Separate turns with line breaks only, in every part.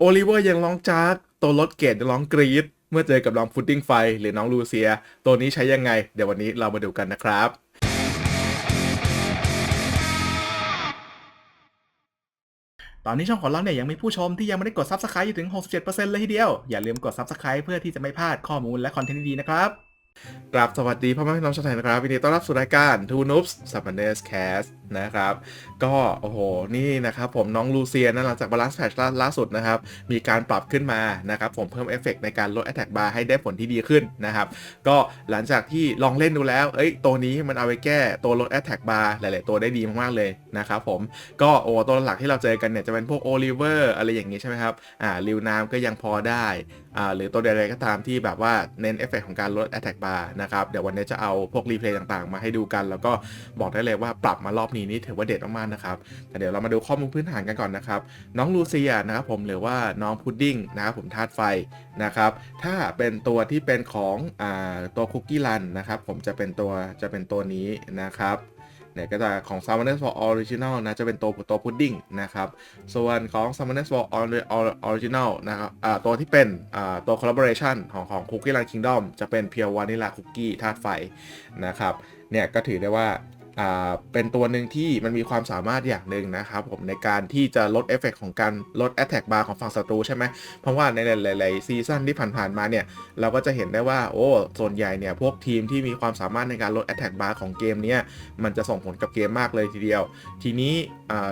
โอลิเวอร์ยังร้องจากตัวรถเกตยังร้องกรีดเมื่อเจอกับน้องพุดดิ้งไฟ หรือน้องลูเซีย ตัวนี้ใช้ยังไง เดี๋ยววันนี้เรามาดูกันนะครับตอนนี้ช่องของเราเนี่ยยังมีผู้ชมที่ยังไม่ได้กด Subscribe อยู่ถึง 67%เลยทีเดียว อย่าลืมกด Subscribe เพื่อที่จะไม่พลาดข้อมูลและคอนเทนต์ดีๆนะครับ กราบสวัสดีพ่อแม่พี่น้องชาวไทยนะครับยินดีต้อนรับสู่รายการ Two Noobs s u b m a n e s Cast นะครับ ก็โอ้โหนี่นะครับผมน้องลูเซียนะหลังจาก Balance Patch ล่าล่าสุดนะครับ มีการปรับขึ้นมานะครับผมเพิ่มเอฟเฟกในการลด Attack Bar ให้ได้ผลที่ดีขึ้นนะครับ ก็หลังจากที่ลองเล่นดูแล้ว เอ้ย ตัวนี้มันเอาไปแก้ตัวลด Attack Bar หลาย ๆ ตัวได้ดีมาก ๆ เลยนะครับผมก็โอ้ตัวหลักที่เราเจอกันเนี่ยจะเป็นพวกโอลิเวอร์อะไรอย่างนี้ใช่ไหมครับอ่าริวน้ำก็ยังพอได้อ่าหรือตัวใดๆก็ตามที่แบบว่าเน้นเอฟเฟกของการลด Attack Bar นะครับ เดี๋ยววันนี้จะเอาพวกรีเพลย์ต่างๆ มาให้ดูกัน แล้วก็บอกได้เลยว่าปรับมารอบนี้นี่ถือว่าเด็ดมากๆนะครับแต่เดี๋ยวเรามาดูข้อมูลพื้นฐานกันก่อนนะครับน้องลูเซียนะครับผมหรือว่าน้องพุดดิ้งนะครับผมธาตุไฟนะครับถ้าเป็นตัวที่เป็นของอตัวคุกกี้รันนะครับผมจะเป็นตัวจะเป็นตัวนี้นะครับ เนี่ยก็จะของ Summoners for Original นะจะเป็นตัวตัวพุดดิ้งนะครับส่วนของ Summoners for Ori- Ori- Original นะครับอ่าตัวที่เป็นอ่าตัว Collaboration ของของ Cookie Run Kingdom จะเป็น Pure Vanilla Cookie ธาตุไฟนะครับเนี่ยก็ถือได้ว่า เป็นตัวหนึ่งที่มันมีความสามารถอย่างหนึ่งนะครับผมในการที่จะลดเอฟเฟกของการลด Attack Bar ของฝั่งศัตรูใช่ไหมเพราะว่าในหลาย ๆ ซีซั่นที่ผ่าน ๆ มาเนี่ย เราก็จะเห็นได้ว่าโอ้ส่วนใหญ่เนี่ย พวกทีมที่มีความสามารถในการลด Attack Bar ของเกมเนี้ยมันจะส่งผลกับเกมมากเลยทีเดียว ทีนี้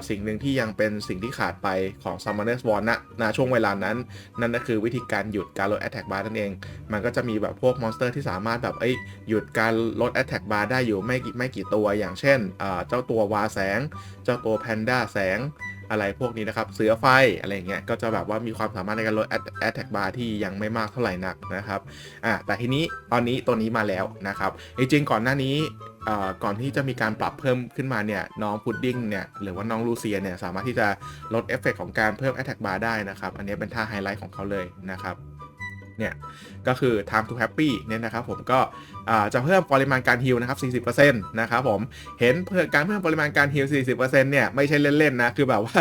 สิ่งหนึ่งที่ยังเป็นสิ่งที่ขาดไปของ Summoner's War ณณช่วงเวลานั้น นั่นก็คือวิธีการหยุดการลด Attack Bar นั่นเอง มันก็จะมีแบบพวกมอนสเตอร์ที่สามารถแบบเอ้ยหยุดการลด Attack Bar ได้อยู่ไม่กี่ไม่กี่ตัวอย่างเช่นเจ้าตัววาแสง เจ้าตัวแพนด้าแสงอะไรพวกนี้นะครับ เสือไฟอะไรอย่างเงี้ยก็จะแบบว่ามีความสามารถในการลด Attack Bar ที่ยังไม่มากเท่าไหร่นักนะครับอ่าแต่ทีนี้ตอนนี้ตัวนี้มาแล้วนะครับจริงๆก่อนหน้านี้ก่อนที่จะมีการปรับเพิ่มขึ้นมาเนี่ยน้องพุดดิ้งเนี่ยหรือว่าน้องลูเซียเนี่ยสามารถที่จะลดเอฟเฟกของการเพิ่ม Attack Bar ได้นะครับ อันนี้เป็นท่าไฮไลท์ของเขาเลยนะครับ เนี่ย ก็คือ time to happy เนี่ยนะครับผมก็จะเพิ่มปริมาณการฮิลนะครับ 40%นะครับผม เห็นเพื่อการเพิ่มปริมาณการฮิล40%เนี่ยไม่ใช่เล่นๆนะ คือแบบว่า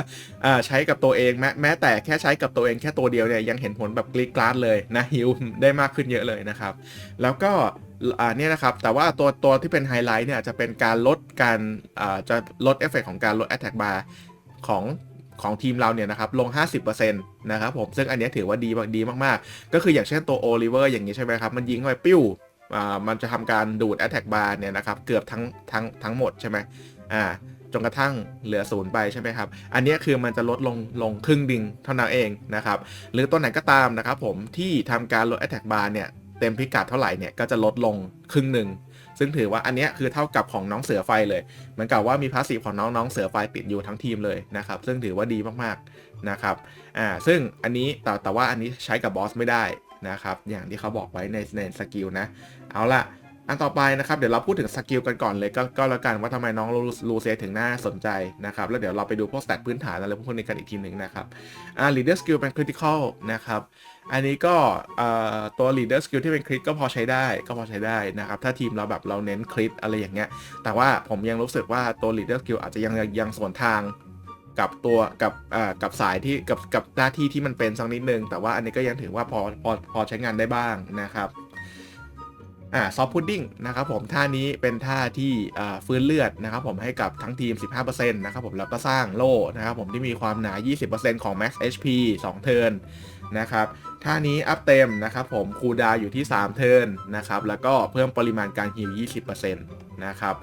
ใช้กับตัวเองแม้แม้แต่แค่ใช้กับตัวเองแค่ตัวเดียวเนี่ยยังเห็นผลแบบกรีดกราดเลยนะฮิลได้มากขึ้นเยอะเลยนะครับ แล้วก็อ่าเนี่ยนะครับ แต่ว่าตัวตัวที่เป็นไฮไลท์เนี่ยจะเป็นการลดการอ่าจะลดเอฟเฟกของการลด attack bar ของ ของทีมเราเนี่ยนะครับลง 50%นะครับผมซึ่งอันนี้ถือว่าดีดีมากๆ ก็คืออย่างเช่นตัวโอลิเวอร์อย่างนี้ใช่ไหมครับ มันยิงเข้าไปปิ้วอ่ามันจะทำการดูด Attack Bar เนี่ยนะครับเกือบทั้งทั้งทั้งหมดใช่ไหมอ่าจนกระทั่งเหลือศูนย์ไปใช่ไหมครับ อันนี้คือมันจะลดลงลงครึ่งดิงเท่านั้นเองนะครับ หรือตัวไหนก็ตามนะครับผมที่ทำการลด Attack Bar เนี่ยเต็มพิกัดเท่าไหร่เนี่ยก็จะลดลงครึ่งหนึ่ง ซึ่งถือว่าอันเนี้ยคือเท่ากับของน้องเสือไฟเลย เหมือนกับว่ามีพาสซีฟของน้องน้องเสือไฟติดอยู่ทั้งทีมเลยนะครับ ซึ่งถือว่าดีมากๆนะครับอ่าซึ่งอันนี้แต่แต่ว่าอันนี้ใช้กับบอสไม่ได้นะครับ อย่างที่เขาบอกไว้ในในสกิลนะ เอาละ อันต่อไปนะครับเดี๋ยวเราพูดถึงสกิลกันก่อนเลยก็ก็แล้วกันว่าทำไมน้องลูลูเซถึงน่าสนใจนะครับแล้วเดี๋ยวเราไปดูพวกสแตทพื้นฐานอะไรพวกนี้กันอีกทีหนึ่งนะครับอ่า leader skill เป็น critical นะครับอันนี้ก็เอ่อตัว leader skill ที่เป็นคริตก็พอใช้ได้ก็พอใช้ได้นะครับถ้าทีมเราแบบเราเน้นคริตอะไรอย่างเงี้ยแต่ว่าผมยังรู้สึกว่าตัว leader skill อาจจะยังยังสวนทางกับตัวกับอ่ากับสายที่กับกับหน้าที่ที่มันเป็นสักนิดนึงแต่ว่าอันนี้ก็ยังถือว่าพอพอพอใช้งานได้บ้างนะครับ อ่าซอฟพุดดิ้งนะครับผมท่านี้เป็นท่าที่ฟื้นเลือดนะครับผมให้กับทั้งทีม 15%นะครับผมแล้วก็สร้างโล่นะครับผมที่มีความหนา 20%ของ max HP 2 เทิร์นนะครับท่านี้อัพเต็มนะครับผมคูดาอยู่ที่ 3 เทิร์นนะครับแล้วก็เพิ่มปริมาณการฮิล20%นะครับ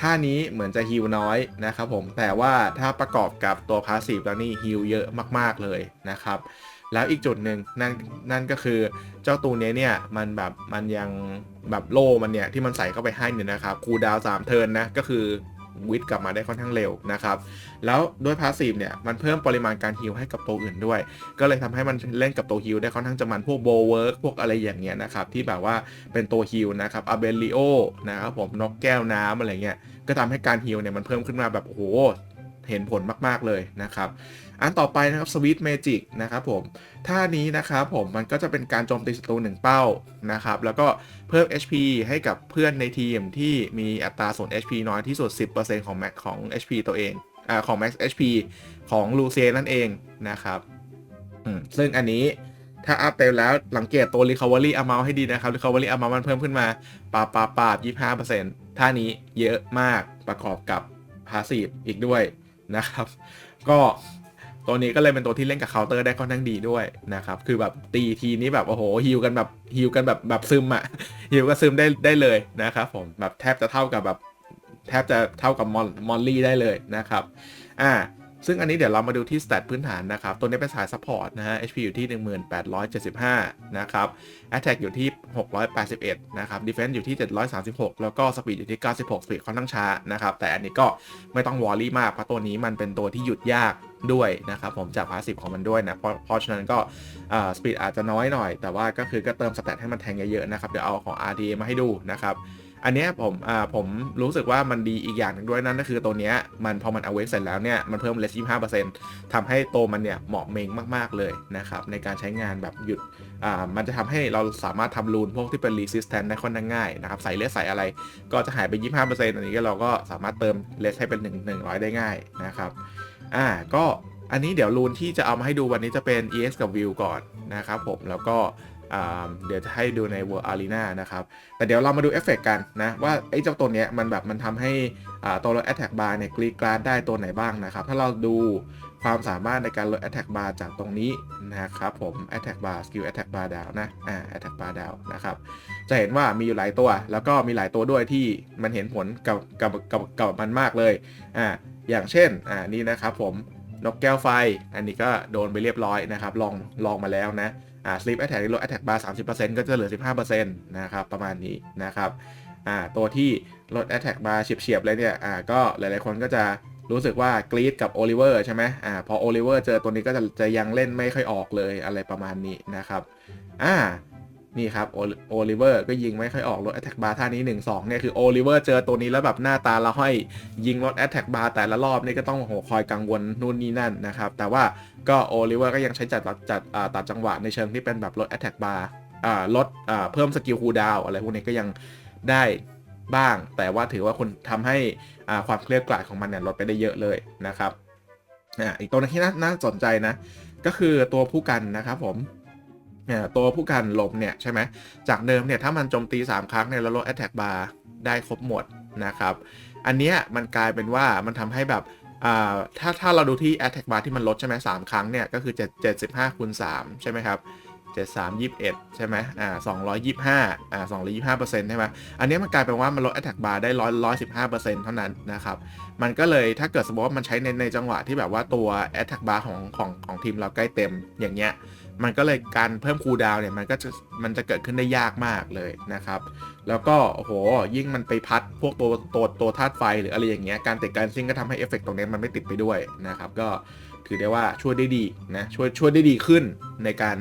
ท่านี้เหมือนจะฮิลน้อยนะครับผมแต่ว่าถ้าประกอบกับตัวพาสซีฟแล้วนี่ฮิลเยอะมาก ๆ เลยนะครับ แล้วอีกจุดหนึ่งนั่นนั่นก็คือเจ้าตัวนี้เนี่ยมันแบบมันยังแบบโล่มันเนี่ยที่มันใส่เข้าไปให้เนี่ยนะครับคูดาวน์3เทินนะก็คือวิทกลับมาได้ค่อนข้างเร็วนะครับ แล้วด้วยพาสซีฟเนี่ยมันเพิ่มปริมาณการฮิลให้กับตัวอื่นด้วย ก็เลยทำให้มันเล่นกับตัวฮิลได้ค่อนข้างจะมันพวกโบเวิร์กพวกอะไรอย่างเงี้ยนะครับที่แบบว่าเป็นตัวฮิลนะครับอาเบลิโอนะครับผมนกแก้วน้ำอะไรเงี้ยก็ทำให้การฮิลเนี่ยมันเพิ่มขึ้นมาแบบโอ้โห เห็นผลมากๆเลยนะครับ อันต่อไปนะครับสวิตเมจิกนะครับผมท่านี้นะครับผมมันก็จะเป็นการโจมตีศัตรูหนึ่งเป้านะครับแล้วก็เพิ่ม HP ให้กับเพื่อนในทีมที่มีอัตราส่วน HP น้อยที่สุด 10%ของ max ของ HP ตัวเองอ่าของ max HP ของลูเซียนั่นเองนะครับอืมซึ่งอันนี้ถ้าอัพเต็มแล้วสังเกตตัว recovery amount ให้ดีนะครับ recovery amount มันเพิ่มขึ้นมาปาปาปาบ25%ท่านี้เยอะมากประกอบกับ passive อีกด้วย นะครับ ก็ตัวนี้ก็เลยเป็นตัวที่เล่นกับเคาน์เตอร์ได้ค่อนข้างดีด้วยนะครับ คือแบบตีทีนี้แบบโอ้โหฮิวกันแบบฮิวกันแบบแบบซึมอะฮิวก็ซึมได้ได้เลยนะครับผมแบบแทบจะเท่ากับแบบแทบจะเท่ากับมอนมอลลี่ได้เลยนะครับ อ่า ซึ่งอันนี้เดี๋ยวเรามาดูที่ส t ตพื้นฐานนะครับ ตัวนี้เป็นสายซัพพอร์ตนะฮะ HP อยู่ที่ 1875 นะครับ Attack อยู่ที่ 681 นะครับ Defense อยู่ที่ 736 แล้วก็ Speed อยู่ที่ 96 Speed ค่อนข้างช้านะครับ แต่อันนี้ก็ไม่ต้องวอรี่มากเพราะตัวนี้มันเป็นตัวที่หยุดยากด้วยนะครับผมจากพาสซีฟของมันด้วยนะ เพราะเพราะฉะนั้นก็สปีดอาจจะน้อยหน่อย แต่ว่าก็คือก็เติมสเตตให้มันแทงเยอะๆนะครับเดี๋ยวเอาของ RDA มาให้ดูนะครับ อันเนี้ยผมอ่าผมรู้สึกว่ามันดีอีกอย่างหนึ่งด้วยนั่นก็คือตัวเนี้ยมันพอมันเอาเวกเสร็จแล้วเนี่ยมันเพิ่มเลส25%ทำให้ตัวมันเนี่ยเหมาะเมงมากๆเลยนะครับในการใช้งานแบบหยุดอ่ามันจะทำให้เราสามารถทำรูนพวกที่เป็น resistant ได้ค่อนข้างง่ายนะครับใส่เลสใส่อะไรก็จะหายไป25%อันนี้ก็เราก็สามารถเติมเลสให้เป็น1 100ได้ง่ายนะครับอ่าก็อันนี้เดี๋ยวรูนที่จะเอามาให้ดูวันนี้จะเป็น ES กับ View ก่อนนะครับผมแล้วก็ เดี๋ยวจะให้ดูใน World Arena นะครับ แต่เดี๋ยวเรามาดูเอฟเฟกกันนะ ว่าไอ้เจ้าตัวเนี้ยมันแบบมันทำให้ตัวลด Attack Bar เนี่ยกรีกราดได้ตัวไหนบ้างนะครับ ถ้าเราดูความสามารถในการลด Attack Bar จากตรงนี้นะครับผม Attack Bar Skill Attack Bar down นะอ่า Attack Bar down นะครับ จะเห็นว่ามีอยู่หลายตัว แล้วก็มีหลายตัวด้วยที่มันเห็นผลกับกับกับกับมันมากเลยอ่าอย่างเช่นอ่านี่นะครับผมนกแก้วไฟ อันนี้ก็โดนไปเรียบร้อยนะครับ ลองลองมาแล้วนะ อ่า sleep attack ลด attack bar 30%ก็จะเหลือ 15%นะครับ ประมาณนี้นะครับอ่าตัวที่ลด attack bar เฉียบๆเลยเนี่ยอ่าก็หลายๆคนก็จะรู้สึกว่ากรีดกับโอลิเวอร์ใช่ไหมอ่าพอโอลิเวอร์เจอตัวนี้ก็จะจะยังเล่นไม่ค่อยออกเลยอะไรประมาณนี้นะครับอ่า นี่ครับโอลิเวอร์ก็ยิงไม่ค่อยออกลด Attack Bar ท่านี้ 1 2เนี่ยคือโอลิเวอร์เจอตัวนี้แล้วแบบหน้าตาละห้อย ยิงลด Attack Bar แต่ละรอบนี่ก็ต้องโหคอยกังวลนู่นนี่นั่นนะครับ แต่ว่าก็โอลิเวอร์ก็ยังใช้จัดจัดตัดจังหวะในเชิงที่เป็นแบบลด Attack Bar อ่าลดเพิ่มสกิลคูดาวอะไรพวกนี้ก็ยังได้บ้าง แต่ว่าถือว่าคุณทำให้ความเครียดกลาดของมันเนี่ยลดไปได้เยอะเลยนะครับอีกตัวนึงที่น่าสนใจนะ ก็คือตัวผู้กันนะครับผม เนี่ยตัวผู้กันลมเนี่ยใช่ไหมจากเดิมเนี่ยถ้ามันโจมตี 3 ครั้งเนี่ยแล้วลด attack bar ได้ครบหมดนะครับ อันเนี้ยมันกลายเป็นว่ามันทำให้แบบอ่าถ้าถ้าเราดูที่ attack bar ที่มันลดใช่ไหมสามครั้งเนี่ยก็คือ 7 75คูณ3ใช่ไหมครับ73 21 ใช่ไหมอ่า225อ่า225เปอร์เซ็นต์ใช่ไหมอันนี้มันกลายเป็นว่ามันลด attack bar ได้100 115เปอร์เซ็นต์เท่านั้นนะครับ มันก็เลยถ้าเกิดสมมติว่ามันใช้ในในจังหวะที่แบบว่าตัว attack bar ของของของทีมเราใกล้เต็มอย่างเงี้ย มันก็เลยการเพิ่มคูลดาวเนี่ยมันก็จะมันจะเกิดขึ้นได้ยากมากเลยนะครับ แล้วก็โอ้โหยิ่งมันไปพัดพวกตัวตัวตัวธาตุไฟหรืออะไรอย่างเงี้ยการติดการซิงก็ทำให้เอฟเฟกต์ตรงนี้มันไม่ติดไปด้วยนะครับก็ถือได้ว่าช่วยได้ดีนะช่วยช่วยได้ดีขึ้นในการ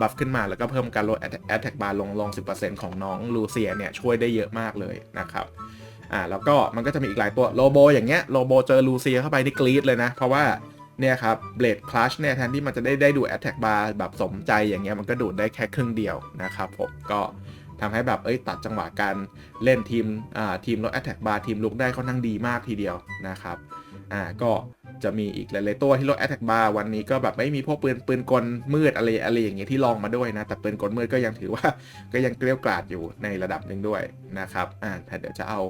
บัฟขึ้นมาแล้วก็เพิ่มการลดแอตแทกบาร์ลงลง 10%ของน้องลูเซียเนี่ยช่วยได้เยอะมากเลยนะครับอ่าแล้วก็มันก็จะมีอีกหลายตัวโลโบอย่างเงี้ยโลโบเจอลูเซียเข้าไปนี่กรี๊ดเลยนะ เพราะว่า เนี่ยครับเบลดคลัชเนี่ยแทนที่มันจะได้ได้ดูแอตแทกบาร์แบบสมใจอย่างเงี้ยมันก็ดูดได้แค่ครึ่งเดียวนะครับผมก็ทำให้แบบเอ้ยตัดจังหวะการเล่นทีมอ่าทีมลดแอตแทกบาร์ทีมลุกได้ค่อนข้างดีมากทีเดียวนะครับอ่าก็ จะมีอีกหลายๆตัวที่ลดแอตแทกบาร์วันนี้ก็แบบไม่มีพวกปืนปืนกลมืดอะไรอะไรอย่างเงี้ยที่ลองมาด้วยนะ แต่ปืนกลมืดก็ยังถือว่าก็ยังเกลี้ยวกล่อดอยู่ในระดับหนึ่งด้วยนะครับอ่าเดี๋ยวจะเอา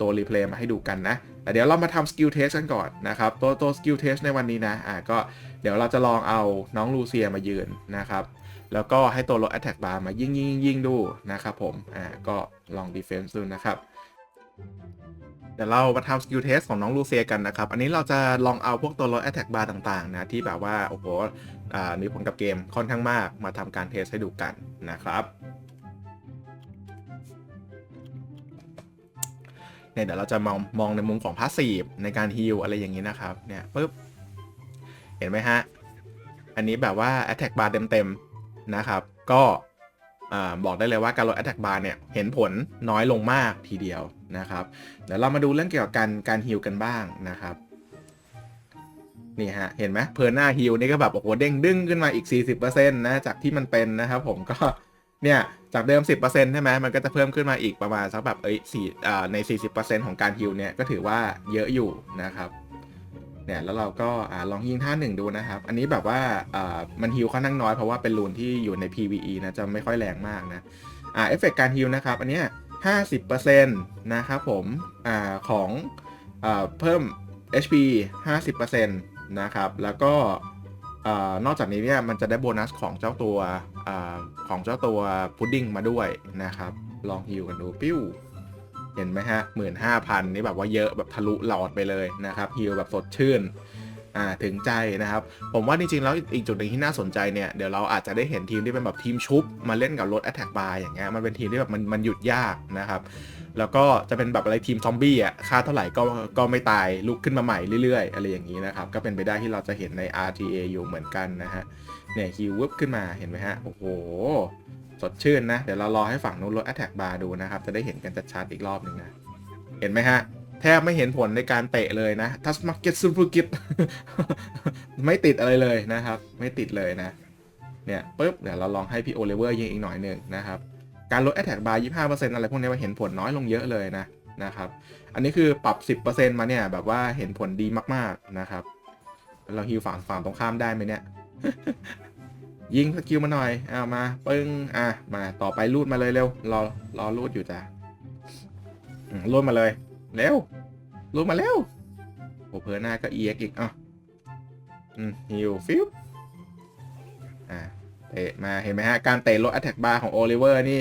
ตัวรีเพลย์มาให้ดูกันนะแต่เดี๋ยวเรามาทำสกิลเทสกันก่อนนะครับ ตัวตัวสกิลเทสในวันนี้นะอ่าก็เดี๋ยวเราจะลองเอาน้องลูเซียมายืนนะครับแล้วก็ให้ตัวลด attack bar มายิงยิงยิงดูนะครับผม อ่า ก็ลอง defense ดูนะครับ เดี๋ยวเรามาทำสกิลเทสของน้องลูเซียกันนะครับ อันนี้เราจะลองเอาพวกตัวลด attack bar ต่างๆนะที่แบบว่า โอ้โหมีผลกับเกมค่อนข้างมากมาทำการเทสให้ดูกันนะครับเนี่ยเดี๋ยวเราจะมองมองในมุมของพาสซีฟในการฮิลอะไรอย่างนี้นะครับเนี่ยปึ๊บเห็นไหมฮะ อันนี้แบบว่า attack bar เต็มๆนะครับ ก็บอกได้เลยว่าการลด attack bar เนี่ย เห็นผลน้อยลงมากทีเดียว นะครับเดี๋ยวเรามาดูเรื่องเกี่ยวกับการการฮิลกันบ้างนะครับนี่ฮะเห็นไหมเพอร์หน้าฮิลนี่ก็แบบโอ้โหเด้งดึงขึ้นมาอีก 40%นะจากที่มันเป็นนะครับผมก็เนี่ยจากเดิม 10%ใช่ไหมมันก็จะเพิ่มขึ้นมาอีกประมาณสักแบบเอ้ยสี่อ่าใน 40%ของการฮิลเนี่ยก็ถือว่าเยอะอยู่นะครับเนี่ยแล้วเราก็อลองยิงท่าหนึ่งดูนะครับ อันนี้แบบว่ามันฮิวค่อนข้างน้อยเพราะว่าเป็นรูนที่อยู่ใน PVE นะจะไม่ค่อยแรงมากนะอ่าเอฟเฟกการฮิวนะครับ อันเนี้ย 50%นะครับผมอ่าของอ่าเพิ่ม HP 50%นะครับ แล้วก็นอกจากนี้เนี่ยมันจะได้โบนัสของเจ้าตัวอาของเจ้าตัวพุดดิ้งมาด้วยนะครับ ลองฮิวกันดูปิ้ว เห็นไหมฮะหมื่นห้าพันนี่แบบว่าเยอะแบบทะลุหลอดไปเลยนะครับฮิลแบบสดชื่น อ่าถึงใจนะครับ ผมว่าจริงๆแล้วอีกจุดหนึ่งที่น่าสนใจเนี่ยเดี๋ยวเราอาจจะได้เห็นทีมที่เป็นแบบทีมชุบ มาเล่นกับรถ Attack Bar อย่างเงี้ยมันเป็นทีมที่แบบมันมันหยุดยากนะครับ แล้วก็จะเป็นแบบอะไรทีมซอมบี้อะค่าเท่าไหร่ก็ก็ไม่ตายลุกขึ้นมาใหม่เรื่อยๆ อะไรอย่างนี้นะครับ ก็เป็นไปได้ที่เราจะเห็นใน RTA อยู่เหมือนกันนะฮะเนี่ยฮิววึบขึ้นมาเห็นไหมฮะโอ้โหสดชื่นนะ เดี๋ยวเรารอให้ฝั่งนู้นลด Attack Bar ดูนะครับ จะได้เห็นกันชัดๆอีกรอบหนึ่งนะ เห็นไหมฮะ แทบไม่เห็นผลในการเตะเลยนะทัสมาเก็ตซูเปอร์กิตไม่ติดอะไรเลยนะครับ ไม่ติดเลยนะ เนี่ยปุ๊บเดี๋ยวเราลองให้พี่โอเลเวอร์ยิงอีกหน่อยหนึ่งนะครับ การลด Attack Bar 25%อร์เซ็นต์อะไรพวกนี้มันเห็นผลน้อยลงเยอะเลยนะนะครับ อันนี้คือปรับ10%มาเนี่ยแบบว่าเห็นผลดีมากๆนะครับ เราฮิวฝั่งฝั่งตรงข้ามได้ไหมเนี่ย ยิงสกิลมาหน่อยเอามาปึ้งอะมาต่อไปรูดมาเลยเร็วรอรอรูดอยู่จ้ะอืมรูดมาเลย เร็วรูดมาเร็วโอเพอหน้าก็เอียกอีกอะอืมฮิวฟิวอะเตะมาเห็นไหมฮะ การเตะลด attack bar ของโอลิเวอร์นี่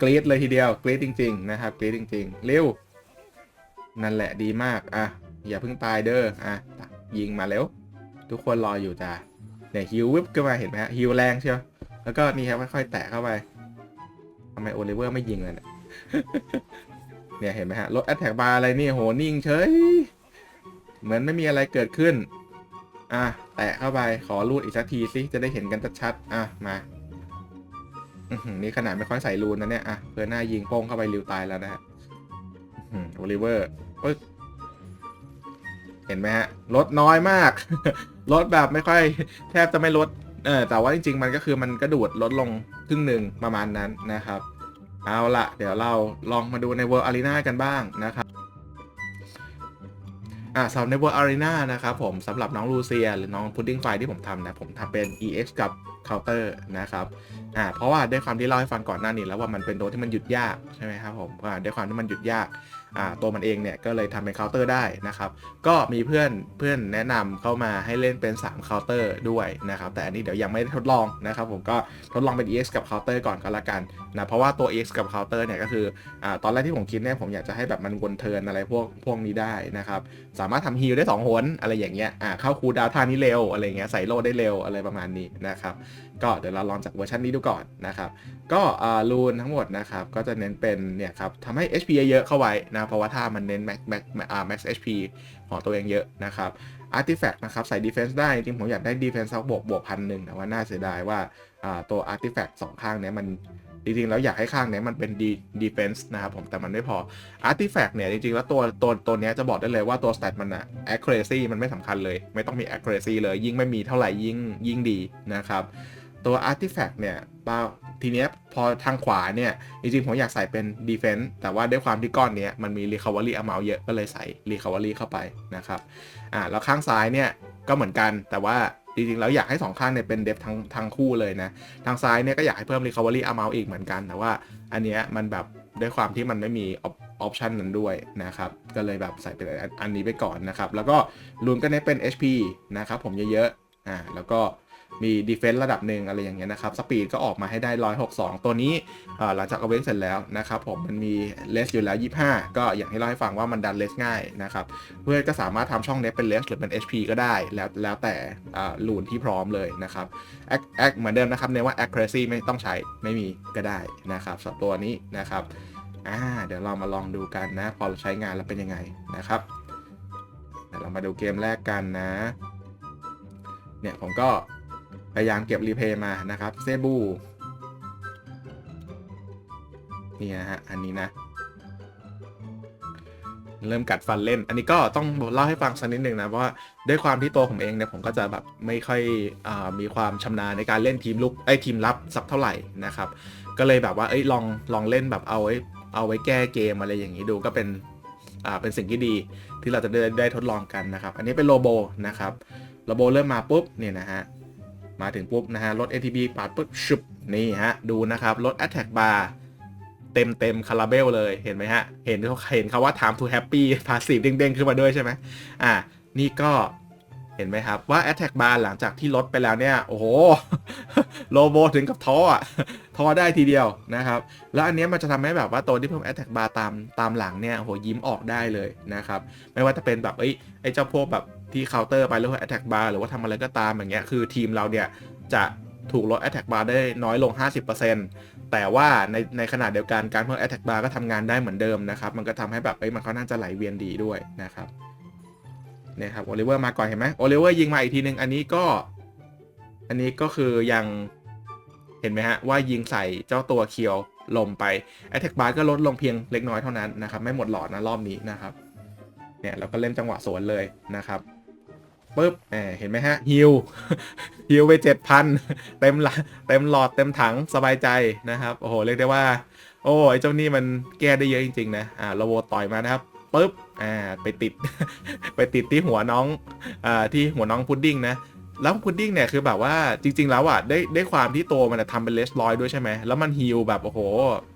กรี๊ดเลยทีเดียว กรี๊ดจริง ๆ นะครับ กรี๊ดจริง ๆ เร็ว นั่นแหละดีมาก อะ อย่าเพิ่งตายเด้ออะ ยิงมาเร็วทุกคนรออยู่จ้ะเนี่ยฮิววิบขึ้นมาเห็นไหมฮะฮิวแรงเชียวแล้วก็นี่ครับค่อยๆแตะเข้าไปทำไมโอลิเวอร์ไม่ยิงเลยเนี่ย เนี่ยเห็นไหมฮะรถแอตแทกบาร์อะไรนี่โหนิ่งเฉย เหมือนไม่มีอะไรเกิดขึ้น อะ แตะเข้าไปขอรูดอีกสักทีสิจะได้เห็นกันชัดๆอะมาอื้อหือนี่ขนาดไม่ค่อยใส่รูนนะเนี่ยอะเพื่อหน้ายิงโป้งเข้าไปริวตายแล้วนะฮะอื้อหือโอลิเวอร์ปึ๊กเห็นไหมฮะลดน้อยมากลดแบบไม่ค่อย แทบจะไม่ลดเออแต่ว่าจริง ๆ มันก็คือมันกระดูดลดลงครึ่งหนึ่งประมาณนั้นนะครับ เอาละเดี๋ยวเราลองมาดูใน World Arena กันบ้างนะครับอ่าสำหรับใน World Arena นะครับผมสำหรับน้องลูเซียหรือน้องพุดดิ้งไฟที่ผมทำนะ ผมทำเป็น EX กับ Counter นะครับ อ่าเพราะว่าด้วยความที่เล่าให้ฟังก่อนหน้านี้แล้วว่ามันเป็นตัวที่มันหยุดยากใช่ไหมครับผมว่าด้วยความที่มันหยุดยากอ่าตัวมันเองเนี่ยก็เลยทำเป็นเคาน์เตอร์ได้นะครับก็มีเพื่อนเพื่อนแนะนำเข้ามาให้เล่นเป็น3เคาน์เตอร์ด้วยนะครับแต่อันนี้เดี๋ยวยังไม่ได้ทดลองนะครับผมก็ทดลองเป็น EX กับเคาน์เตอร์ก่อนก็แล้วกันนะเพราะว่าตัว EX กับเคาน์เตอร์เนี่ยก็คืออ่าตอนแรกที่ผมคิดเนี่ยผมอยากจะให้แบบมันวนเทิร์นอะไรพวกพวกนี้ได้นะครับสามารถทำฮีลได้2หนอะไรอย่างเงี้ยอ่าเข้าคูดาวท่านี้เร็วอะไรเงี้ยใส่โลได้เร็วอะไรประมาณนี้นะครับก็เดี๋ยวเราลองจากเวอร์ชันนี้ดูก่อนนะครับ ก็รูนทั้งหมดนะครับก็จะเน้นเป็นเนี่ยครับทำให้ HP เยอะเข้าไว้นะเพราะว่าถ้ามันเน้น max max อ่า max HP ของตัวเองเยอะนะครับ Artifact นะครับใส่ Defense ได้ จริงผมอยากได้ Defense สักบวกบวกพันหนึ่งแต่ว่าน่าเสียดายว่าตัว Artifact สองข้างเนี้ยมันจริงๆแล้วอยากให้ข้างเนี้ยมันเป็น D- Defense นะครับผมแต่มันไม่พอ Artifact เนี่ยจริงๆแล้วตัวตัวตัวเนี้ยจะบอกได้เลยว่าตัว stat มันอะ accuracy มันไม่สำคัญเลย ไม่ต้องมี accuracy เลยยิ่งไม่มีเท่าไหร่ยิ่งยิ่งดีนะครับ ตัว artifact เนี่ยทีเนี้ยพอทางขวาเนี่ย จริงๆ ผมอยากใส่เป็น defense แต่ว่าด้วยความที่ก้อนเนี้ยมันมี recovery amount เยอะก็เลยใส่ recovery เข้าไปนะครับอ่าแล้วข้างซ้ายเนี่ยก็เหมือนกันแต่ว่าจริงๆแล้วอยากให้สองข้างเนี่ยเป็น depth ทั้งทั้งคู่เลยนะ ทางซ้ายเนี่ยก็อยากให้เพิ่ม recovery amount อีกเหมือนกัน แต่ว่าอันเนี้ยมันแบบด้วยความที่มันไม่มี op- option นั้นด้วยนะครับ ก็เลยแบบใส่เป็นอันนี้ไปก่อนนะครับ แล้วก็รวมกันในเป็น HP นะครับผมเยอะๆอ่าแล้วก็ มี defense ระดับหนึ่งอะไรอย่างเงี้ยนะครับสปีดก็ออกมาให้ได้ 162 ตัวนี้อ่าหลังจากเอาเว้นเสร็จแล้วนะครับผมมันมีเลสอยู่แล้ว 25 ก็อย่างที่เล่าให้ฟังว่ามันดันเลสง่ายนะครับเพื่อนก็สามารถทำช่องนี้เป็นเลสหรือเป็น HP ก็ได้ แล้วแล้วแต่ลูนที่พร้อมเลยนะครับแอคแอคเหมือนเดิมนะครับเน้นว่า accuracy ไม่ต้องใช้ไม่มีก็ได้นะครับสำหรับตัวนี้นะครับอ่าเดี๋ยวเรามาลองดูกันนะ พอเราใช้งานแล้วเป็นยังไงนะครับเดี๋ยวเรามาดูเกมแรกกันนะ เนี่ยผมก็ พยายามเก็บรีเพย์มานะครับเซบูนี่นะฮะอันนี้นะ เริ่มกัดฟันเล่น อันนี้ก็ต้องเล่าให้ฟังสักนิดหนึ่งนะเพราะว่าด้วยความที่ตัวผมเองเนี่ยผมก็จะแบบไม่ค่อยอมีความชำนาญในการเล่นทีมลุกไอ้ทีมรับสักเท่าไหร่นะครับ ก็เลยแบบว่าเอ้ยลองลองเล่นแบบเอาไว้เอาไว้แก้เกมอะไรอย่างนี้ดูก็เป็นอ่าเป็นสิ่งที่ดีที่เราจะได้ได้ทดลองกันนะครับ อันนี้เป็นโลโบนะครับโลโบเริ่มมาปุ๊บเนี่ยนะฮะ มาถึงปุ๊บนะฮะรถ ATB ปาดปุ๊บชุบนี่ฮะดูนะครับรถ Attack Bar เต็มเต็มคาราเบลเลยเห็นไหมฮะ เห็นเขาเห็นเขาว่า time to happy พาสีเด้งๆ ขึ้นมาด้วยใช่ไหมอ่า นี่ก็เห็นไหมครับว่า Attack Bar หลังจากที่ลดไปแล้วเนี่ย โอ้โห โลโบถึงกับท้ออะท้อได้ทีเดียวนะครับ แล้วอันนี้มันจะทำให้แบบว่าตัวที่เพิ่ม Attack Bar ตามตามหลังเนี่ยโอ้โหยิ้มออกได้เลยนะครับ ไม่ว่าจะเป็นแบบเอ้ไอ้เจ้าพวกแบบ ที่เคาน์เตอร์ไปแล้ว Attack Bar หรือว่าทำอะไรก็ตามอย่างเงี้ยคือทีมเราเนี่ยจะถูกลด Attack Bar ได้น้อยลง 50%แต่ว่าในในขณะเดียวกันการเพิ่ม Attack Bar ก็ทำงานได้เหมือนเดิมนะครับ มันก็ทำให้แบบเอ้มันก็น่าจะไหลเวียนดีด้วยนะครับเนี่ยครับโอลิเวอร์มาก่อนเห็นไหมโอลิเวอร์ยิงมาอีกทีนึง อันนี้ก็ อันนี้ก็คือยังเห็นไหมฮะ ว่ายิงใส่เจ้าตัวเคียวลมไป Attack Bar ก็ลดลงเพียงเล็กน้อยเท่านั้นนะครับ ไม่หมดหลอดนะรอบนี้นะครับ เนี่ยเราก็เล่นจังหวะสวนเลยนะครับ ปุ๊บเห็นไหมฮะฮิวฮิวไปเจ็ดพันเต็มลเต็มหลอดเต็มถังสบายใจนะครับโอ้โหเรียกได้ว่า โอ้ไอเจ้านี่มันแก้ได้เยอะจริงๆนะอ่าโลโวต่อยมานะครับปุ๊บอ่าไปติด ไปติดที่หัวน้องอ่าที่หัวน้องพุดดิ้งนะแล้วพุดดิ้งเนี่ยคือแบบว่าจริง ๆ แล้วอะได้ได้ความที่โตมันทำเป็นเลสลอยด้วยใช่ไหมแล้วมันฮิลแบบโอ้โห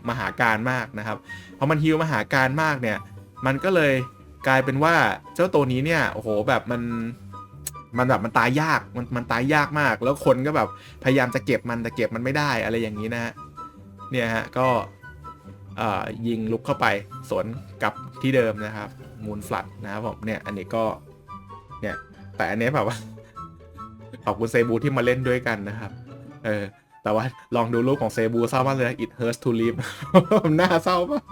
มหาการมากนะครับพอมันฮิลมหาการมากเนี่ย มันก็เลยกลายเป็นว่าเจ้าตัวนี้เนี่ยโอ้โหแบบมัน มันแบบมันตายยากมันมันตายยากมาก แล้วคนก็แบบพยายามจะเก็บมันแต่เก็บมันไม่ได้อะไรอย่างนี้นะฮะเนี่ยฮะก็เอ่อยิงลุกเข้าไปสวนกลับที่เดิมนะครับมูนฟลัดนะครับผมเนี่ยอันนี้ก็เนี่ยแต่อันนี้แบบว่าขอบคุณเซบูที่มาเล่นด้วยกันนะครับเออแต่ว่าลองดูรูปของเซบูเศร้ามากเลยนะ it hurts to live หน้าเศร้ามาก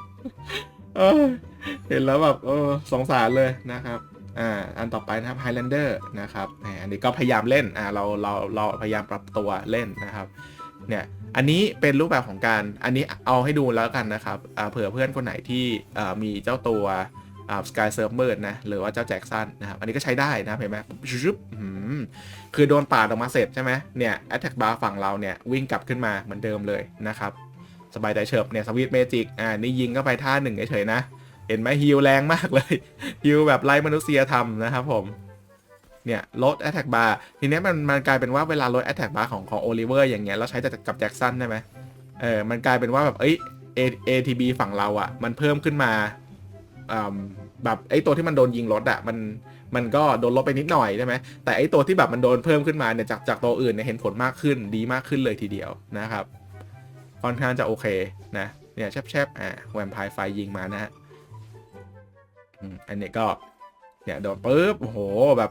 เห็นแล้วแบบเออสงสารเลยนะครับ อ่าอันต่อไปนะครับ Highlander นะครับอันนี้ก็พยายามเล่นอ่าเราเราเราพยายามปรับตัวเล่นนะครับเนี่ยอันนี้เป็นรูปแบบของการอันนี้เอาให้ดูแล้วกันนะครับเผื่อเพื่อนคนไหนที่มีเจ้าตัวอ่า Sky s u r f e r นะ หรือว่าเจ้าแจ็คสันนะครับอันนี้ก็ใช้ได้นะเห็นไหมชุบคือโดนปาดออกมาเสร็จใช่ไหมเนี่ย Attack Bar ฝั่งเราเนี่ย วิ่งกลับขึ้นมาเหมือนเดิมเลยนะครับ สบายใจเฉิบเนี่ยสวิตเมจิกอ่านี่ยิงเข้าไปท่าหนึ่งเฉยๆนะ เห็นไหมฮิลแรงมากเลยฮิลแบบไร้มนุษยธรรมนะครับผมเนี่ยลด Attack Bar ทีนี้มันมันกลายเป็นว่าเวลาลด Attack Bar ของของโอลิเวอร์อย่างเงี้ยเราใช้แต่กับแจ็คสันได้ไหมเออมันกลายเป็นว่าแบบเอ้ย A- ATB ฝั่งเราอะ่ะ มันเพิ่มขึ้นมาอ่าแบบไอ้ตัวที่มันโดนยิงลดอะ่ะมันมันก็โดนลดไปนิดหน่อยใช่ไหมแต่ไอ้ตัวที่แบบมันโดนเพิ่มขึ้นมาเนี่ยจากจากตัวอื่นเนี่ยเห็นผลมากขึ้นดีมากขึ้นเลยทีเดียวนะครับค่อนข้างจะโอเคนะเนี่ยแชบๆอ่าแวมไพร์ไฟยิงมานะฮะ อันนี้ก็เนี่ยโดนปุ๊บโอ้โหแบบ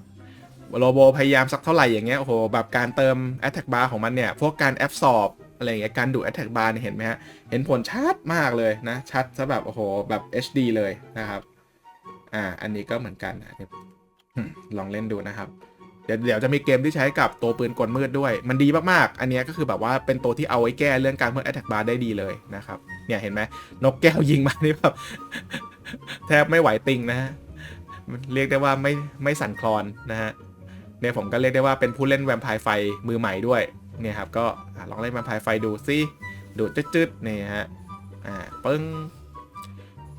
โลโบพยายามสักเท่าไหร่อย่างเงี้ยโอ้โหแบบการเติม Attack Bar ของมันเนี่ย พวกการแอบสอบอะไรอย่างเงี้ยการดูด Attack Bar เนี่ยเห็นไหมฮะ เห็นผลชัดมากเลยนะ ชัดซะแบบโอ้โหแบบ HD เลยนะครับ อ่า อันนี้ก็เหมือนกันนะลองเล่นดูนะครับ เดี๋ยวเดี๋ยวจะมีเกมที่ใช้กับตัวปืนกลมืดด้วย มันดีมากๆ อันนี้ก็คือแบบว่าเป็นตัวที่เอาไว้แก้เรื่องการเพิ่ม Attack Bar ได้ดีเลยนะครับ เนี่ยเห็นไหมนกแก้วยิงมานี่แบบ แทบไม่ไหวติงนะฮะเรียกได้ว่าไม่ไม่สั่นคลอนนะฮะเนี่ยผมก็เรียกได้ว่าเป็นผู้เล่นแวมไพร์ไฟมือใหม่ด้วยเนี่ยครับก็ลองเล่นแวมไพร์ไฟดูสิดูดจืดๆนี่ฮะอ่าปึ้ง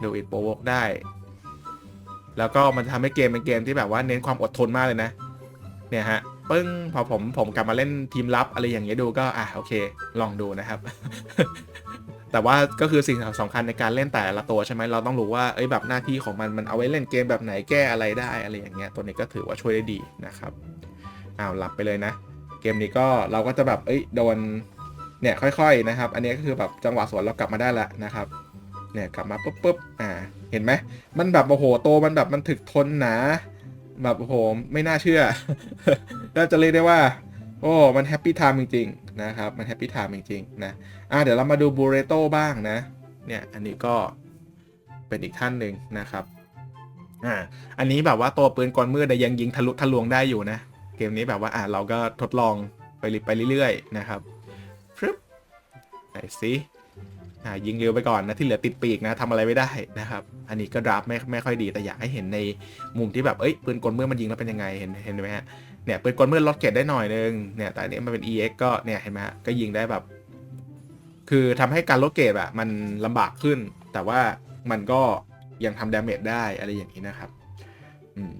ดูอิดโปรวกได้ แล้วก็มันจะทำให้เกมเป็นเกมที่แบบว่าเน้นความอดทนมากเลยนะ เนี่ยฮะปึ้งพอผมผมกลับมาเล่นทีมลับอะไรอย่างเงี้ยดูก็อะโอเค ลองดูนะครับ แต่ว่าก็คือสิ่งสำคัญในการเล่นแต่ละตัวใช่ไหมเราต้องรู้ว่าเอ้ยแบบหน้าที่ของมันมันเอาไว้เล่นเกมแบบไหนแก้อะไรได้อะไรอย่างเงี้ยตัวนี้ก็ถือว่าช่วยได้ดีนะครับอ้าวหลับไปเลยนะ เกมนี้ก็เราก็จะแบบเอ้ยโดนเนี่ยค่อยๆนะครับ อันนี้ก็คือแบบจังหวะสวนเรากลับมาได้แล้วนะครับเนี่ยกลับมาปุ๊บปุ๊บอ่าเห็นไหมมันแบบโอ้โหโตมันแบบมันถึกทนหนาแบบโอ้โหไม่น่าเชื่อก็จะเรียกได้ว่า โอ้มันแฮปปี้ไทม์จริงๆ นะครับ มันแฮปปี้ไทม์จริงๆนะอะเดี๋ยวเรามาดูบูเรโตบ้างนะ เนี่ย อันนี้ก็เป็นอีกท่านหนึ่งนะครับ อ่า อันนี้แบบว่าตัวปืนกลมืดเนี่ยยังยิงทะลุทะลวงได้อยู่นะ เกมนี้แบบว่าอ่าเราก็ทดลองไปรีไปเรื่อยๆนะครับฟึบไหนสิ อ่ายิงเร็วไปก่อนนะที่เหลือติดปีกนะทำอะไรไม่ได้นะครับ อันนี้ก็ดราฟไม่ไม่ค่อยดีแต่อยากให้เห็นในมุมที่แบบเอ้ยปืนกลเมืดมันยิงแล้วเป็นยังไงเห็นเห็นไหมฮะเนี่ยปืนกลเมืดลดเกรดได้หน่อยนึงเนี่ยแต่อันนี้มันเป็น EX ก็เนี่ยเห็นไหมฮะก็ยิงได้แบบ คือทำให้การลดเกรดอะมันลำบากขึ้น แต่ว่ามันก็ยังทำดาเมจได้อะไรอย่างนี้นะครับอืม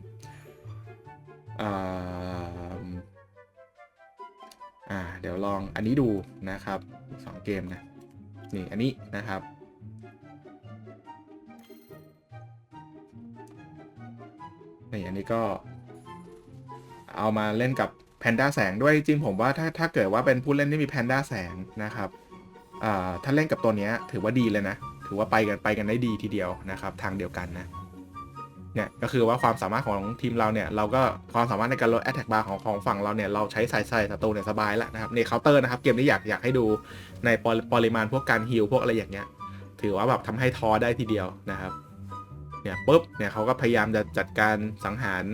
อ่าอ่าเดี๋ยวลองอันนี้ดูนะครับสองเกมนะ นี่อันนี้นะครับ นี่อันนี้ก็ เอามาเล่นกับแพนด้าแสงด้วยจริงผมว่าถ้าถ้าเกิดว่าเป็นผู้เล่นที่มีแพนด้าแสงนะครับถ้าเล่นกับตัวนี้ถือว่าดีเลยนะ ถือว่าไปกันไปกันได้ดีทีเดียวนะครับ ทางเดียวกันนะ เนี่ยก็คือว่าความสามารถของทีมเราเนี่ยเราก็ความสามารถในการลดแอตแทกบาร์ของของฝั่งเราเนี่ยเราใช้ใส่ใส่ศัตรูเนี่ยสบายแล้วนะครับในเคาน์เตอร์นะครับเกมนี้อยากอยากให้ดูในปริปริมาณพวกการฮิลพวกอะไรอย่างเงี้ยถือว่าแบบทำให้ทอได้ทีเดียวนะครับเนี่ยปุ๊บเนี่ยเขาก็พยายามจะจัดการสังหาร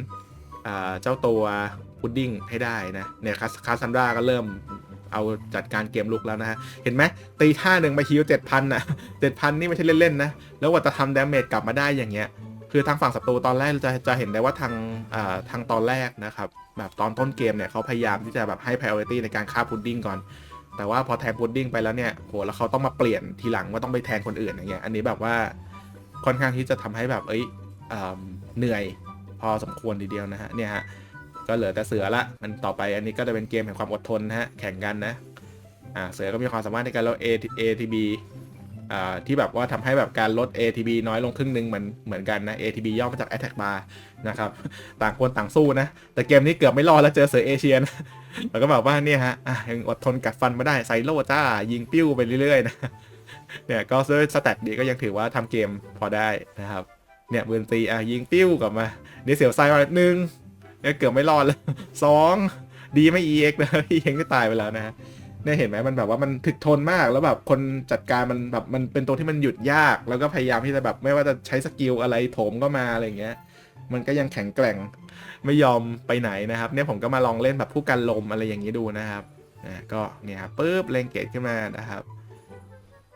เจ้าตัวพุดดิ้งให้ได้นะเนี่ยคาคาซันดราก็เริ่มเอาจัดการเกมลุกแล้วนะฮะ เห็นไหมตีท่าหนึ่งไปฮิวเจ็ดพันอะเจ็ดพันนี่ไม่ใช่เล่นๆนะ แล้วกว่าจะทำดาเมจกลับมาได้อย่างเงี้ย คือทางฝั่งศัตรูตอนแรกจะจะเห็นได้ว่าทางทางตอนแรกนะครับแบบตอนต้นเกมเนี่ยเขาพยายามที่จะแบบให้ priority ในการฆ่าพุดดิ้งก่อน แต่ว่าพอแทงพุดดิ้งไปแล้วเนี่ยโหแล้วเขาต้องมาเปลี่ยนทีหลังว่าต้องไปแทงคนอื่นอย่างเงี้ยอันนี้แบบว่าค่อนข้างที่จะทำให้แบบเอ้ยอ่าเหนื่อยพอสมควรทีเดียวนะฮะเนี่ยฮะก็เหลือแต่เสือละมันต่อไปอันนี้ก็จะเป็นเกมแห่งความอดทนนะฮะแข่งกันนะอ่าเสือก็มีความสามารถในการลด A ATB ที่แบบว่าทำให้แบบการลด ATB น้อยลงครึ่งหนึ่งเหมือนเหมือนกันนะ ATB ย่อมาจาก Attack Bar นะครับ ต่างคนต่างสู้นะ แต่เกมนี้เกือบไม่รอดแล้วเจอเสือเอเชียนแล้วก็แบบว่าเนี่ยฮะอะยังอดทนกัดฟันมาได้ไซโลจ้า ยิงปิ้วไปเรื่อยๆนะเนี่ยก็ด้วยสแตทดีก็ยังถือว่าทำเกมพอได้นะครับเนี่ยบืนตีอะยิงปิ้วกลับมาเนี่เสียวไซมาหนึ่งเนี่ยเกือบไม่รอดแล้วสองดีไม่ EX นะ EX ก็ตายไปแล้วนะฮะ เนี่ยเห็นไหมมันแบบว่ามันถึกทนมากแล้วแบบคนจัดการมันแบบมันเป็นตัวที่มันหยุดยาก แล้วก็พยายามที่จะแบบไม่ว่าจะใช้สกิลอะไรโถมก็มาอะไรเงี้ย มันก็ยังแข็งแกร่งไม่ยอมไปไหนนะครับ เนี่ยผมก็มาลองเล่นแบบผู้กันลมอะไรอย่างนี้ดูนะครับอ่าก็เนี่ยครับปุ๊บเลงเกตขึ้นมานะครับ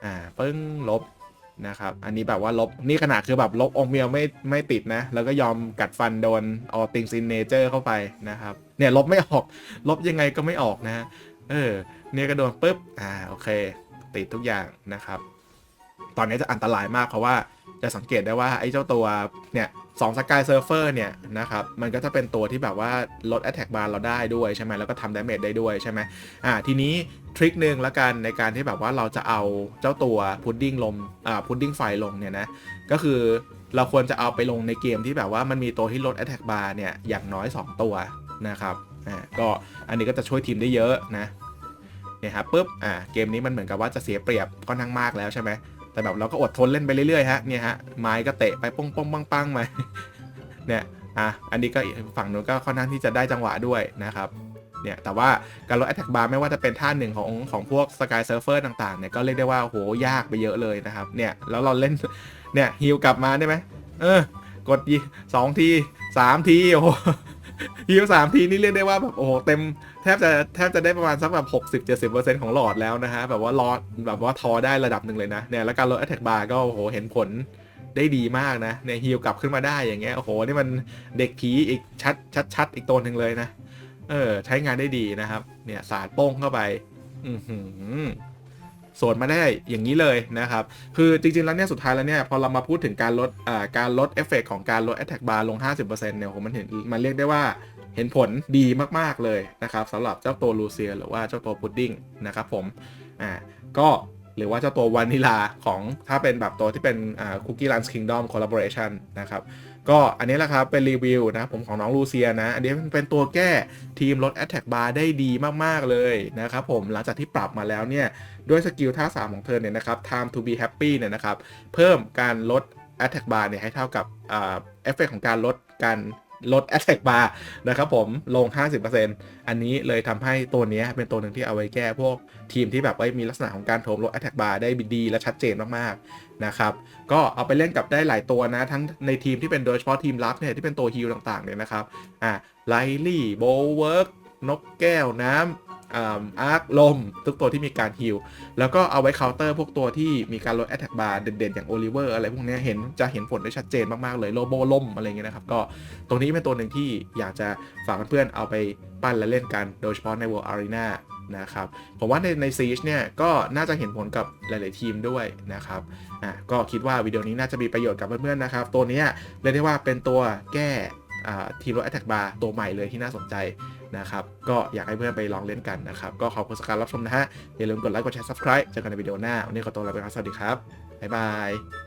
อ่าปึ้งลบนะครับ อันนี้แบบว่าลบ นี่ขนาดคือแบบลบองเมียวไม่ไม่ติดนะ แล้วก็ยอมกัดฟันโดนออติงซินเนเจอร์เข้าไปนะครับ เนี่ยลบไม่ออก ลบยังไงก็ไม่ออกนะ เออ เนี่ยก็โดนปุ๊บ อ่า โอเค ติดทุกอย่างนะครับ ตอนนี้จะอันตรายมากเพราะว่าจะสังเกตได้ว่าไอ้เจ้าตัว เนี่ยสองสกายเซิร์ฟเวอร์เนี่ยนะครับ มันก็จะเป็นตัวที่แบบว่าลด Attack Bar เราได้ด้วยใช่ไหมแล้วก็ทำ Damage ได้ด้วยใช่ไหมอ่า ทีนี้ทริคหนึ่งละกันในการที่แบบว่าเราจะเอาเจ้าตัวพุดดิ้งลม อ่า พุดดิ้งไฟลงเนี่ยนะ ก็คือเราควรจะเอาไปลงในเกมที่แบบว่ามันมีตัวที่ลด Attack Bar เนี่ยอย่างน้อย 2 ตัวนะครับ อ่า ก็อันนี้ก็จะช่วยทีมได้เยอะนะ เนี่ยครับปุ๊บอ่าเกมนี้มันเหมือนกับว่าจะเสียเปรียบก็นั่งมากแล้วใช่ไหมแต่แบบเราก็อดทนเล่นไปเรื่อยๆฮะเนี่ยฮะไม้ก็เตะไปป้องป้องปังปังมาเนี่ยอะอันนี้ก็ฝั่งนู้นก็ค่อนข้างที่จะได้จังหวะด้วยนะครับเนี่ยแต่ว่าการลด attack bar ไม่ว่าจะเป็นท่าหนึ่งของของพวก sky surfer ต่างๆเนี่ยก็เรียกได้ว่าโหยากไปเยอะเลยนะครับเนี่ยแล้วเราเล่นเนี่ยฮิวกลับมาได้ไหมเออกดยีสองทีสามทีโอ้โฮิวสามทีนี่เรียกได้ว่าแบบโอ้โหเต็มแทบจะแทบจะได้ประมาณสักแบบหกสิบเจ็ดสิบเปอร์เซ็นต์ของหลอดแล้วนะฮะ แบบว่ารอดแบบว่าทอได้ระดับหนึ่งเลยนะเนี่ยแล้วการลด attack bar ก็โอ้โหเห็นผลได้ดีมากนะเนี่ยฮิวกลับขึ้นมาได้อย่างเงี้ยโอ้โหนี่มันเด็กผีอีกชัดชัดชัดอีกตัวหนึ่งเลยนะ เออ ใช้งานได้ดีนะครับ เนี่ยสาดโป้งเข้าไป อือหือ สวนมาได้อย่างนี้เลยนะครับ คือจริงๆ แล้วเนี่ยสุดท้ายแล้วเนี่ยพอเรามาพูดถึงการลดการลดเอฟเฟกของการลด Attack Bar ลง 50%เนี่ยผมมันเห็นมันเรียกได้ว่าเห็นผลดีมากๆเลยนะครับสำหรับเจ้าตัวลูเซียหรือว่าเจ้าตัวพุดดิ้งนะครับผมอ่าก็หรือว่าเจ้าตัววานิลาของถ้าเป็นแบบตัวที่เป็นคุกกี้รันส์คิงดอมคอลลาบอร์เรชันนะครับ ก็อันนี้แหละครับเป็นรีวิวนะผมของน้องลูเซียนะ อันนี้เป็นตัวแก้ทีมลด Attack Bar ได้ดีมาก ๆ เลยนะครับผมหลังจากที่ปรับมาแล้วเนี่ยด้วยสกิลท่า 3 ของเธอเนี่ยนะครับ time to be happy เนี่ยนะครับ เพิ่มการลด attack bar เนี่ยให้เท่ากับอ่าเอฟเฟกของการลดการ ลด attack bar นะครับผมลง 50%อันนี้เลยทำให้ตัวนี้เป็นตัวหนึ่งที่เอาไว้แก้พวกทีมที่แบบว่ามีลักษณะของการโถมลด attack bar ได้ดีและชัดเจนมากๆนะครับก็เอาไปเล่นกับได้หลายตัวนะ ทั้งในทีมที่เป็นโดยเฉพาะทีมรับเนี่ยที่เป็นตัวฮิลต่างๆเนี่ยนะครับอ่าไลลี่โบเวิร์กนกแก้วน้ำ อาร์คลม ทุกตัวที่มีการฮิลแล้วก็เอาไว้เคาน์เตอร์พวกตัวที่มีการลด Attack Bar เด่นๆ อย่างโอลิเวอร์อะไรพวกนี้เห็นจะเห็นผลได้ชัดเจนมากๆเลยโลโบล่มอะไรเงี้ยนะครับ ก็ตรงนี้เป็นตัวหนึ่งที่อยากจะฝากเพื่อนๆเอาไปปั้นและเล่นกัน โดยเฉพาะใน World Arena นะครับผมว่าในในซีชเนี่ยก็น่าจะเห็นผลกับหลาย ๆ ทีมด้วยนะครับอะก็คิดว่าวิดีโอนี้น่าจะมีประโยชน์กับเพื่อน ๆ นะครับ ตัวนี้เรียกได้ว่าเป็นตัวแก้ ทีมรถแอตแทกบาร์ตัวใหม่เลยที่น่าสนใจนะครับ ก็อยากให้เพื่อนไปลองเล่นกันนะครับ ก็ขอบคุณสกการรับชมนะฮะ อย่าลืมกดไลค์กดแชร์ subscribe เจอกันในวิดีโอหน้า วันนี้ขอตัวลาไปครับ สวัสดีครับ บ๊ายบาย